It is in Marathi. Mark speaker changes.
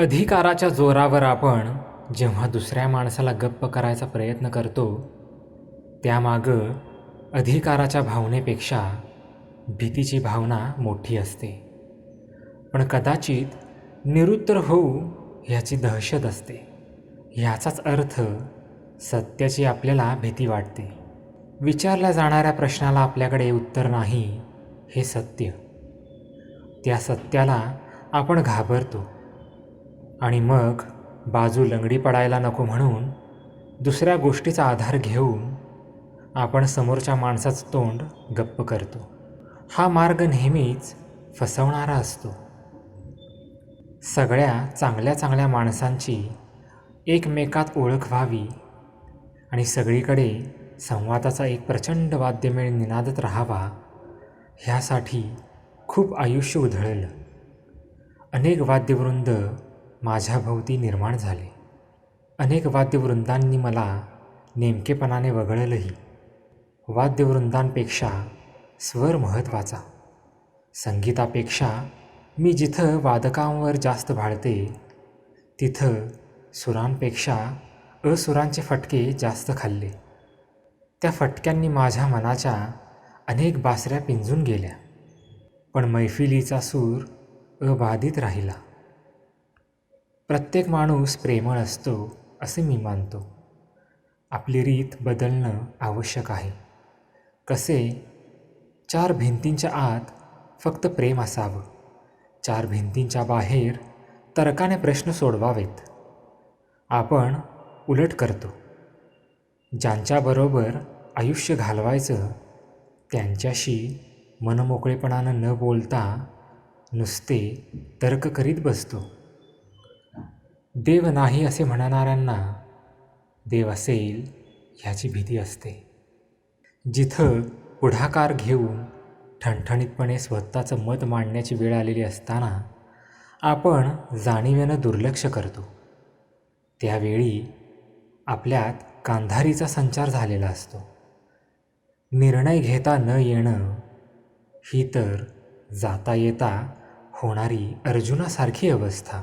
Speaker 1: अधिकाराच्या जोरावर आपण जेव्हा दुसऱ्या माणसाला गप्प करायचा प्रयत्न करतो त्यामागं अधिकाराच्या भावनेपेक्षा भीतीची भावना मोठी असते. पण कदाचित निरुत्तर होऊ ह्याची दहशत असते. ह्याचाच अर्थ सत्याची आपल्याला भीती वाटते. विचारल्या जाणाऱ्या प्रश्नाला आपल्याकडे उत्तर नाही हे सत्य. त्या सत्याला आपण घाबरतो. आणि मग बाजू लंगडी पडायला नको म्हणून दुसऱ्या गोष्टीचा आधार घेऊन आपण समोरच्या माणसाचं तोंड गप्प करतो. हा मार्ग नेहमीच फसवणारा असतो. सगळ्या चांगल्या चांगल्या माणसांची एकमेकात ओळख व्हावी आणि सगळीकडे संवादाचा एक प्रचंड वाद्यमेळ निनादत राहावा ह्यासाठी खूप आयुष्य उधळलं. अनेक वाद्यवृंद माझ्याभोवती निर्माण झाले. अनेक वाद्यवृंदांनी मला नेमकेपणाने वगळलंही. वाद्यवृंदांपेक्षा स्वर महत्त्वाचा. संगीतापेक्षा मी जिथं वादकांवर जास्त भाळते तिथं सुरांपेक्षा असुरांचे फटके जास्त खाल्ले. त्या फटक्यांनी माझ्या मनाच्या अनेक बासऱ्या पिंजून गेल्या. पण मैफिलीचा सूर अबाधित राहिला. प्रत्येक माणूस प्रेमळ असतो असे मी मानतो. आपली रीत बदलणं आवश्यक आहे. कसे? चार भिंतींच्या आत फक्त प्रेम असावं. चार भिंतींच्या बाहेर तर्काने प्रश्न सोडवावेत. आपण उलट करतो. ज्यांच्याबरोबर आयुष्य घालवायचं त्यांच्याशी मनमोकळेपणानं न बोलता नुसते तर्क करीत बसतो. देव नाही असे म्हणणाऱ्यांना देव असेल ह्याची भीती असते. जिथं पुढाकार घेऊन ठणठणीतपणे स्वतःचं मत मांडण्याची वेळ आलेली असताना आपण जाणीवेनं दुर्लक्ष करतो. त्यावेळी आपल्यात गांधारीचा संचार झालेला असतो. निर्णय घेता न येणं ही तर जाता येता होणारी अर्जुनासारखी अवस्था.